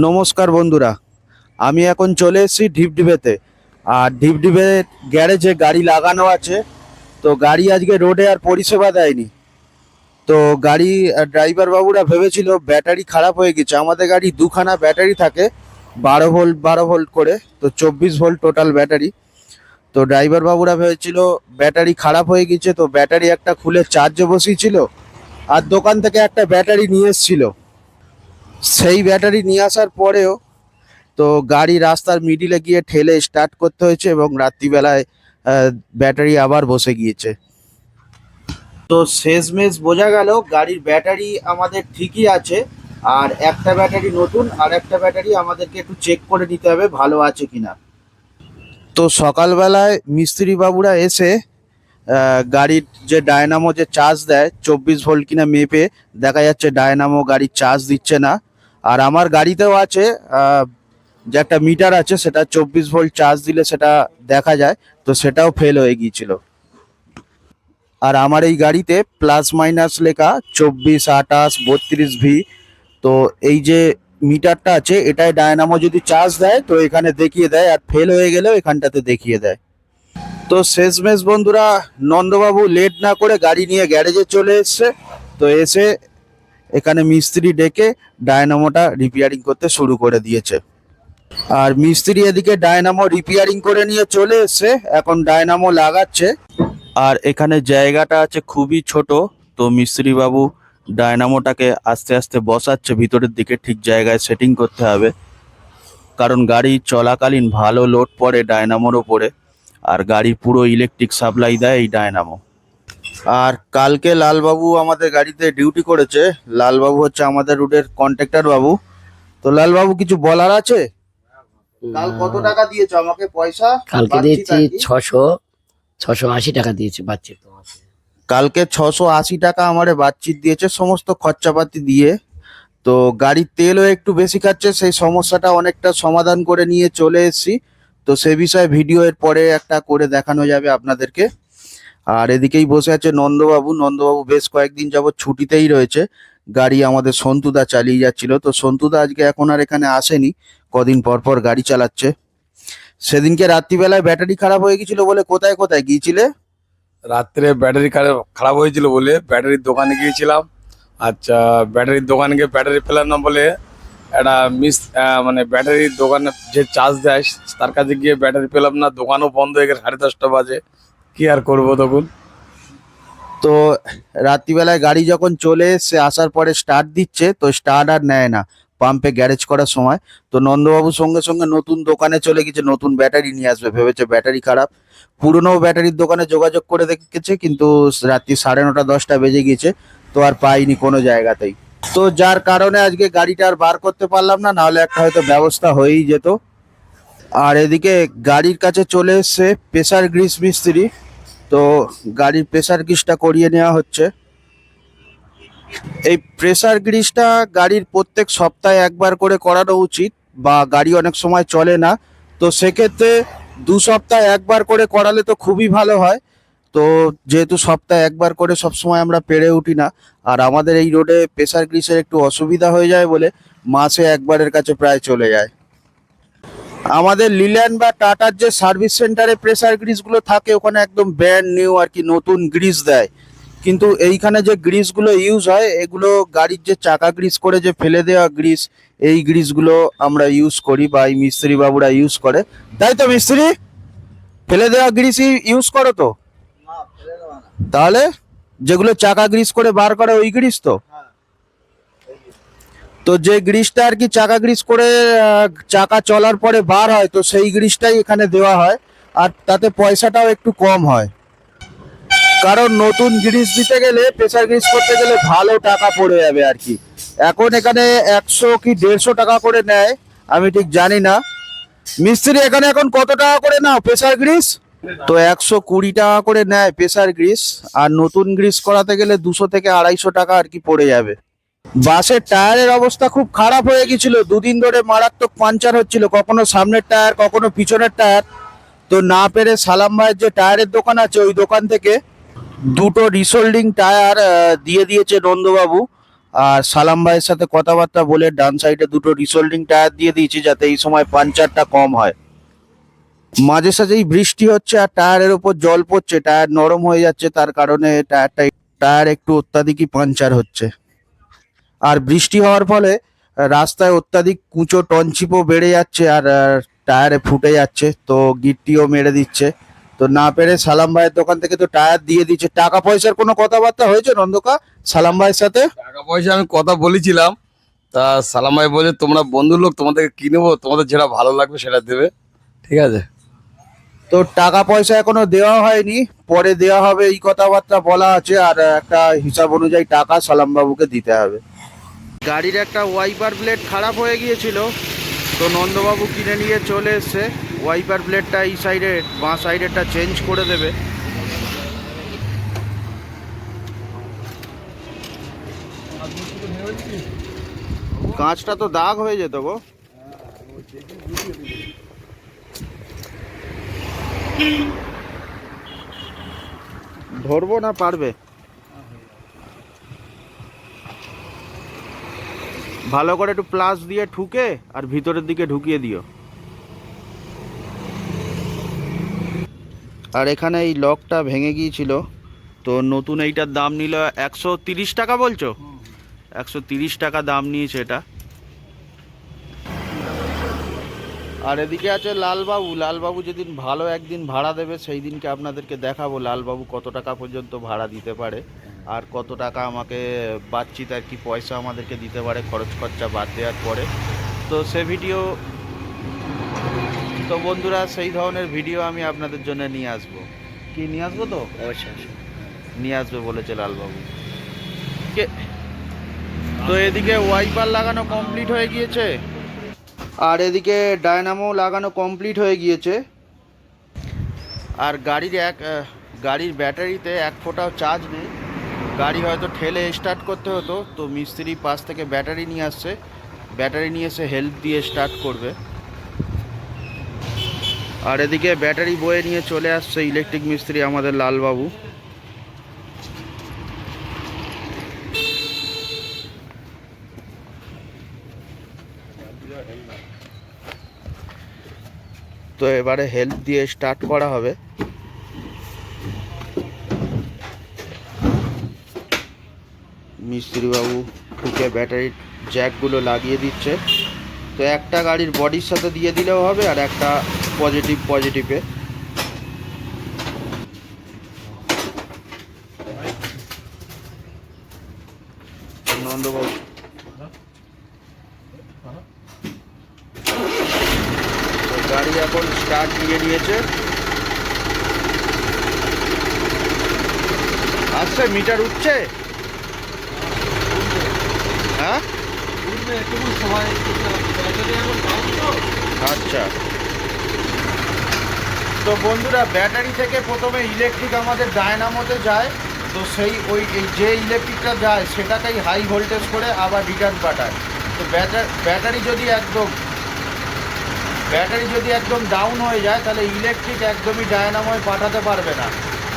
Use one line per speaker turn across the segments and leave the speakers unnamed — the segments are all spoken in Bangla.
নমস্কার বন্ধুরা, আমি এখন চলে এসেছি ঢিপঢিপেতে। আর ঢিপঢিপে গ্যারেজে গাড়ি লাগানো আছে, তো গাড়ি আজকে রোডে আর পরিষেবা দেয়নি। তো গাড়ি ড্রাইভার বাবুরা ভেবেছিল ব্যাটারি খারাপ হয়ে গেছে। আমাদের গাড়ি দুখানা ব্যাটারি থাকে, বারো ভোল্ট বারো ভোল্ট করে, তো চব্বিশ ভোল্ট টোটাল ব্যাটারি। তো ড্রাইভার বাবুরা ভেবেছিল ব্যাটারি খারাপ হয়ে গেছে, তো ব্যাটারি একটা খুলে চার্জে বসিয়েছিল, আর দোকান থেকে একটা ব্যাটারি নিয়ে এসেছিল। সেই ব্যাটারি নিয়ে আসার পরেও তো গাড়ি রাস্তার মিডিলে গিয়ে ঠেলে স্টার্ট করতে হয়েছে এবং রাত্রিবেলায় ব্যাটারি আবার বসে গিয়েছে। তো শেষমেশ বোঝা গেল গাড়ির ব্যাটারি আমাদের ঠিকই আছে, আর একটা ব্যাটারি নতুন, আর একটা ব্যাটারি আমাদেরকে একটু চেক করে নিতে হবে ভালো আছে কিনা। তো সকালবেলায় মিস্ত্রি বাবুরা এসে গাড়ির যে ডায়নামো যে চার্জ দেয়, চব্বিশ ভোল্ট কিনা মেপে, দেখা যাচ্ছে ডায়নামো গাড়ির চার্জ দিচ্ছে না। আর আমার গাড়িতেও আছে যে একটা মিটার আছে, সেটা চব্বিশ ভোল্ট চার্জ দিলে সেটা দেখা যায়, তো সেটাও ফেল হয়ে গিয়েছিল। আর আমার এই গাড়িতে প্লাস মাইনাস লেখা চব্বিশ, আঠাশ, বত্রিশ ভি তো এই যে মিটারটা আছে, এটাই ডায়নামো যদি চার্জ দেয়, তো এখানে দেখিয়ে দেয়, আর ফেল হয়ে গেলেও এখানটাতে দেখিয়ে দেয়। তো শেষমেশ বন্ধুরা, নন্দবাবু লেট না করে গাড়ি নিয়ে গ্যারেজে চলে এসছে, তো এসে এখানে মিস্ত্রি ডেকে ডায়নামোটা রিপেয়ারিং করতে শুরু করে দিয়েছে। আর মিস্ত্রি এদিকে ডায়নামো রিপেয়ারিং করে নিয়ে চলে এসছে। এখন ডায়নামো লাগাচ্ছে। আর এখানে জায়গাটা আছে খুবই ছোট। তো মিস্ত্রি বাবু ডায়নামোটাকে আস্তে আস্তে বসাচ্ছে। ভিতরের দিকে ঠিক জায়গায় সেটিং করতে হবে। কারণ গাড়ি চলাকালীন ভালো লোড পড়ে ডায়নামোর ওপরে। আর গাড়ি পুরো ইলেকট্রিক সাপ্লাই দেয় এই ডায়নামো। আর কালকে লালবাবু আমাদের গাড়িতে ডিউটি করেছে। লালবাবু হচ্ছে আমাদের রুটের কন্ট্রাক্টর বাবু। তো লালবাবু কিছু বলার আছে? কাল কত টাকা দিয়েছ আমাকে পয়সা?
কালকে দিয়েছি। ছশো ছশো আশি টাকা দিয়েছি বাচ্চা তোমাকে
কালকে ছশো আশি টাকা আমারে বাচ্চিত দিয়েছে সমস্ত খরচাপাতি দিয়ে। তো গাড়ির তেলও একটু বেশি খাচ্ছে সেই সমস্যাটা অনেকটা সমাধান করে নিয়ে চলে এসেছি। তো সে বিষয়ে ভিডিও এর পরে একটা করে দেখানো যাবে আপনাদেরকে। আর এদিকেই বসে আছে নন্দবাবু। নন্দবাবু বেশ কয়েকদিন যাবৎ ছুটিতেই রয়েছে। গাড়ি আমাদের সন্তুদা চালিয়ে যাচ্ছিল। তো সন্তুদা আজকে এখন আর এখানে আসেনি। কদিন পর পর গাড়ি চালাচ্ছে। সেদিনকে রাত্রিবেলায় ব্যাটারি খারাপ হয়ে গেছিল বলে কোথায় কোথায় গিয়েছিলে?
রাত্রে ব্যাটারি খারাপ হয়েছিল বলে ব্যাটারির দোকানে গিয়েছিলাম। আচ্ছা ব্যাটারির দোকানে গিয়ে ব্যাটারি পেলাম না বলে একটা মিস মানে ব্যাটারির দোকানে যে চার্জ দেয়, তার কাছে গিয়ে ব্যাটারি পেলাম না। দোকানও বন্ধ হয়ে গেছে, সাড়ে দশটা বাজে। কি আর করব তখন?
তো রাত্রিবেলায় গাড়ি যখন চলে এসে আসার পরে স্টার্ট দিচ্ছে, তো স্টার্ট আর নেয় না। পাম্পে গ্যারেজ করার সময়। তো নন্দবাবু সঙ্গে সঙ্গে নতুন দোকানে চলে গেছে, নতুন ব্যাটারি নিয়ে আসবে, ভেবেছে ব্যাটারি খারাপ। পুরনো ব্যাটারির দোকানে যোগাযোগ করে দেখেছে, কিন্তু রাত্রি সাড়ে নটা, দশটা বেজে গিয়েছে, তো আর পাইনি কোনো জায়গাতেই। তো যার কারণে আজকে গাড়িটা আর বার করতে পারলাম না, নাহলে একটা হয়তো ব্যবস্থা হয়েই যেত। আর এদিকে গাড়ির কাছে চলে এসছে প্রেসার গ্রিস মিস্ত্রি। তো গাড়ির প্রেসার গ্রিসটা করিয়ে নেওয়া হচ্ছে। এই প্রেসার গ্রিসটা গাড়ির প্রত্যেক সপ্তাহে একবার করে করানো উচিত বা গাড়ি অনেক সময় চলে না। তো সেক্ষেত্রে দু সপ্তাহে একবার করে করালে তো খুবই ভালো হয়। তো যেহেতু সপ্তাহে একবার করে সব সময় আমরা পেরে উঠি না, আর আমাদের এই রোডে প্রেসার গ্রিসের একটু অসুবিধা হয়ে যায় বলে মাসে একবারের কাছে প্রায় চলে যায়। আমাদের লিল্যান্ড বা টাটার যে সার্ভিস সেন্টারে প্রেসার গ্রিসগুলো থাকে ওখানে একদম ব্র্যান্ড নিউ আর কি নতুন গ্রিস দেয়। কিন্তু এইখানে যে গ্রিসগুলো ইউজ হয় এগুলো গাড়ির যে চাকা গ্রিস করে যে ফেলে দেওয়া গ্রিস এই গ্রিসগুলো আমরা ইউজ করি বা এই মিস্ত্রি বাবুরা ইউজ করে। তাই তো মিস্ত্রি? ফেলে দেওয়া গ্রিস ইউজ করো তো। তাহলে যেগুলো চাকা গ্রিস করে বার করে ওই গ্রিস তো। তো যে গ্রিসটা আর কি চাকা গ্রিস করে চাকা চলার পরে বার হয়, তো সেই গ্রিসটাই এখানে দেওয়া হয়। আর তাতে পয়সাটাও একটু কম হয়। কারণ নতুন গ্রিস দিতে গেলে প্রেসার গ্রিস করতে গেলে ভালো টাকা পড়ে যাবে আর কি। এখন এখানে একশো কি দেড়শো টাকা করে নেয়, আমি ঠিক জানি না। মিস্ত্রি এখানে এখন কত টাকা করে নাও প্রেসার গ্রিস তো একশো কুড়ি টাকা করে নেয় প্রেসার গ্রিস আর নতুন গ্রিস করাতে গেলে দুশো থেকে আড়াইশো টাকা আর কি পড়ে যাবে। বাসের টায়ারের অবস্থা খুব খারাপ হয়ে গেছিল। দুদিন ধরে মারাত্মক পাঞ্চার হচ্ছিল। কখনো সামনের টায়ার, কখনো পিছনের টায়ার। তো না পেরে সালাম ভাইয়ের যে টায়ারের দোকান আছে, ওই দোকান থেকে দুটো রিসোল্ডিং টায়ার দিয়ে দিয়েছে নন্দবাবু। আর সালাম ভাইয়ের সাথে কথাবার্তা বলে ডান সাইডে দুটো রিসোল্ডিং টায়ার দিয়ে দিয়েছি যাতে এই সময় পাঞ্চারটা কম হয়। মাঝে সাঝেই বৃষ্টি হচ্ছে আর টায়ারের ওপর জল পড়ছে। টায়ার নরম হয়ে যাচ্ছে, তার কারণে টায়ারটা, টায়ার একটু অত্যাধিকই পাঞ্চার হচ্ছে। আর বৃষ্টি হওয়ার ফলে রাস্তায় অত্যাধিক কুঁচো টনচিপও বেড়ে যাচ্ছে আর টায়ারে ফুটে যাচ্ছে তো গিট্টিও মেরে দিচ্ছে। তো না পেরে সালাম ভাইয়ের দোকান থেকে তো টায়ার দিয়ে দিচ্ছে। টাকা পয়সার কোনো কথাবার্তা হয়েছে নন্দকা সালাম ভাইয়ের সাথে?
টাকা পয়সা আমি কথা বলেছিলাম তা সালাম ভাই বলে তোমরা বন্ধুর লোক তোমাদেরকে কিনবো তোমাদের যেটা ভালো লাগবে সেটা দেবে। ঠিক আছে?
তো টাকা পয়সা এখনও দেওয়া হয়নি পরে দেওয়া হবে এই কথাবার্তা বলা আছে আর একটা হিসাব অনুযায়ী টাকা সালাম বাবুকে দিতে হবে। গাড়ির একটা ওয়াইপার ব্লেড খারাপ হয়ে গিয়েছিল, তো নন্দবাবু কিনে নিয়ে চলে এসছে। ওয়াইপার ব্লেডটা এই সাইডে, বাঁ সাইডেরটা চেঞ্জ করে দেবে। কাঁচটা তো দাগ হয়ে যেত গো। ধরবো না পারবে? ভালো করে একটু প্লাস দিয়ে ঠুকে আর ভিতরের দিকে ঢুকিয়ে দিও। আর এখানে এই লকটা ভেঙে গিয়েছিল। তো নতুন এইটার দাম নিল একশো তিরিশ টাকা বলছো? একশো তিরিশ টাকা দাম নিয়েছে এটা। আর এদিকে আছে লালবাবু। লালবাবু যেদিন ভালো একদিন ভাড়া দেবে সেই দিনকে আপনাদেরকে দেখাবো। লালবাবু কত টাকা পর্যন্ত ভাড়া দিতে পারে। আর কত টাকা আমাকে বাচ্চিত আর কি পয়সা আমাদেরকে দিতে পারে খরচ খরচা বাদ দেওয়ার পরে। তো সে ভিডিও তো বন্ধুরা সেই ধরনের ভিডিও আমি আপনাদের জন্য নিয়ে আসব। কি নিয়ে আসব তো?
অবশ্যই
নিয়ে আসবে বলেছে লালবাবু। কে? তো এদিকে ওয়াইপার লাগানো কমপ্লিট হয়ে গিয়েছে। আর এদিকে ডায়নামো লাগানো কমপ্লিট হয়ে গিয়েছে। আর গাড়ির এক গাড়ির ব্যাটারিতে এক ফোঁটাও চার্জ নেই। গাড়ি হয়তো ঠেলে স্টার্ট করতে হতো, তো মিস্ত্রি পাশ থেকে ব্যাটারি নিয়ে আসছে। ব্যাটারি নিয়ে এসে হেল্প দিয়ে স্টার্ট করবে। আর এদিকে ব্যাটারি বয়ে নিয়ে চলে আসছে ইলেকট্রিক মিস্ত্রি আমাদের লালবাবু। তো এবারে হেল্প দিয়ে স্টার্ট করা হবে। মিস্ত্রিবাবু ঢুকে ব্যাটারির জ্যাকগুলো লাগিয়ে দিচ্ছে। তো একটা গাড়ির বডির সাথে দিয়ে দিলেও হবে আর একটা পজিটিভ পজিটিভে গাড়ি এখন স্টার্ট দিয়ে নিয়েছে আসছে মিটার উঠছে হ্যাঁ আচ্ছা। তো বন্ধুরা, ব্যাটারি থেকে প্রথমে ইলেকট্রিক আমাদের ডায়নামোতে যায়। তো সেই ওই যে ইলেকট্রিকটা যায়, সেটাকেই হাই ভোল্টেজ করে আবার রিটার্ন পাঠায়। তো ব্যাটার যদি একদম, ব্যাটারি যদি একদম ডাউন হয়ে যায়, তাহলে ইলেকট্রিক একদমই ডায়নামোয় পাঠাতে পারবে না।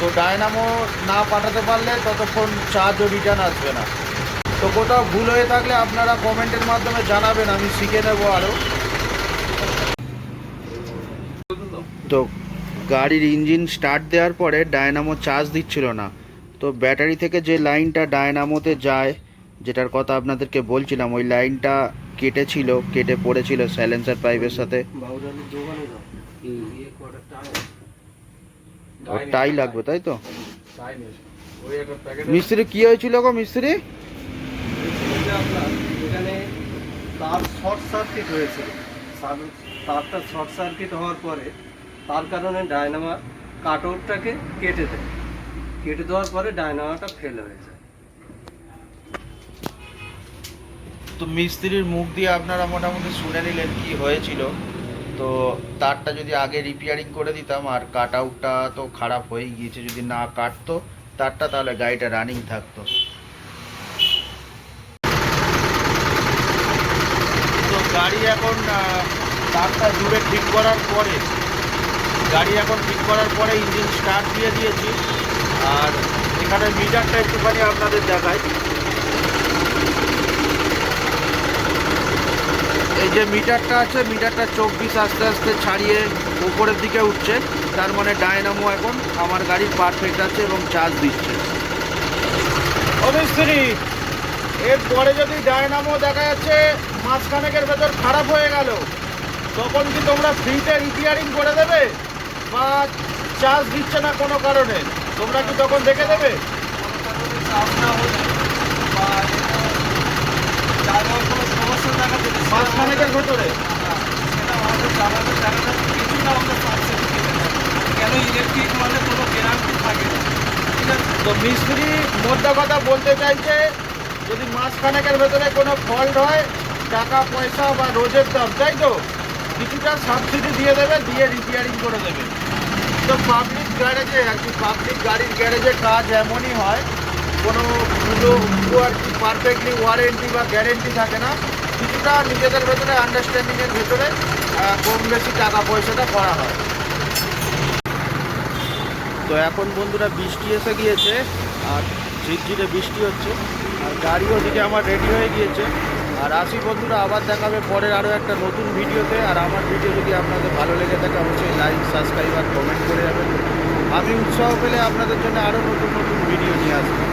তো ডায়নামো না পাঠাতে পারলে ততক্ষণ চার্জও রিটার্ন আসবে না। তো কোথাও ভুল হয়ে থাকলে আপনারা কমেন্টের মাধ্যমে জানাবেন আমি শিখে নেব আরও। তো গাড়ির ইঞ্জিন স্টার্ট দেওয়ার পরে ডায়নামো চার্জ দিচ্ছিল না। তো ব্যাটারি থেকে যে লাইনটা ডায়নামোতে যায় যেটার কথা আপনাদেরকে বলছিলাম ওই লাইনটা কেটেছিল কেটে পড়েছিল স্যালেন্সার পাইপের সাথে। টাই লাগবে তাই তো?
ওই একটা প্যাকেট
মিস্ত্রি কি হয়েছিল গো মিস্ত্রি?
এখানে তার শর্ট সার্কিট হয়েছিল সার- তারটা শর্ট সার্কিট হওয়ার পরে তার কারণে ডায়নামা কাটরটাকে কেটে দেয়। কেটে দেওয়ার পরে ডায়নামাটা ফেল হয়ে যায়।
তো মিস্ত্রির মুখ দিয়ে আপনারা মোটামুটি শুনে নিলেন কি হয়েছিল। তো তারটা যদি আগে রিপেয়ারিং করে দিতাম আর কাট আউটটা তো খারাপ হয়ে গিয়েছে, যদি না কাটতো, তারটা তাহলে গাড়িটা রানিং থাকতো। গাড়ি এখন তারটা জুড়ে ঠিক করার পরে, গাড়ি এখন ঠিক করার পরে ইঞ্জিন স্টার্ট দিয়ে দিয়েছি। আর এখানে মিটারটা একটুখানি আপনাদের দেখায় এই যে মিটারটা আছে মিটারটা চব্বিশ আস্তে আস্তে ছাড়িয়ে উপরের দিকে উঠছে। তার মানে ডায়নামো এখন আমার গাড়ি পারফেক্ট আছে এবং চার্জ দিচ্ছে। অবশ্যই। এরপরে যদি ডায়নামো দেখা যাচ্ছে, মাঝখানেকের ভেতর খারাপ হয়ে গেল। তখন কি তোমরা ফ্রিতে রিপেয়ারিং করে দেবে? বা চার্জ দিচ্ছে না কোনো কারণে? তোমরা কি তখন দেখে দেবে? ভেতরে।
কেন ইলেকট্রিক মানে কোনো গ্যারান্টি থাকে না
তো মিস্ত্রি মোদ্দা কথা বলতে চাইছে যদি মাসখানেকের ভেতরে কোনো ফল্ট হয়, টাকা, পয়সা বা রোজের দাম তাই তো? কিছুটা সাবসিডি দিয়ে দেবে, দিয়ে রিপেয়ারিং করে দেবে। তো পাবলিক গ্যারেজে আর কি পাবলিক গাড়ির গ্যারেজে কাজ এমনই হয়, কোনো পুরো আর কি পারফেক্টলি ওয়ারেন্টি বা গ্যারেন্টি থাকে না। কিছুটা নিজেদের ভেতরে আন্ডারস্ট্যান্ডিংয়ের ভেতরে কম বেশি টাকা পয়সাটা করা হয়। তো এখন বন্ধুরা বৃষ্টি এসে গিয়েছে, আর ঝিরঝিরে বৃষ্টি হচ্ছে। আর গাড়ি ওদিকে আমার রেডি হয়ে গিয়েছে। আর আসি বন্ধুরা, আবার দেখাবে পরের আরও একটা নতুন ভিডিওতে। আর আমার ভিডিও যদি আপনাদের ভালো লেগে থাকে, অবশ্যই লাইক সাবস্ক্রাইব আর কমেন্ট করে যাবেন। আমি উৎসাহ পেলে আপনাদের জন্য আরও নতুন নতুন ভিডিও নিয়ে আসব।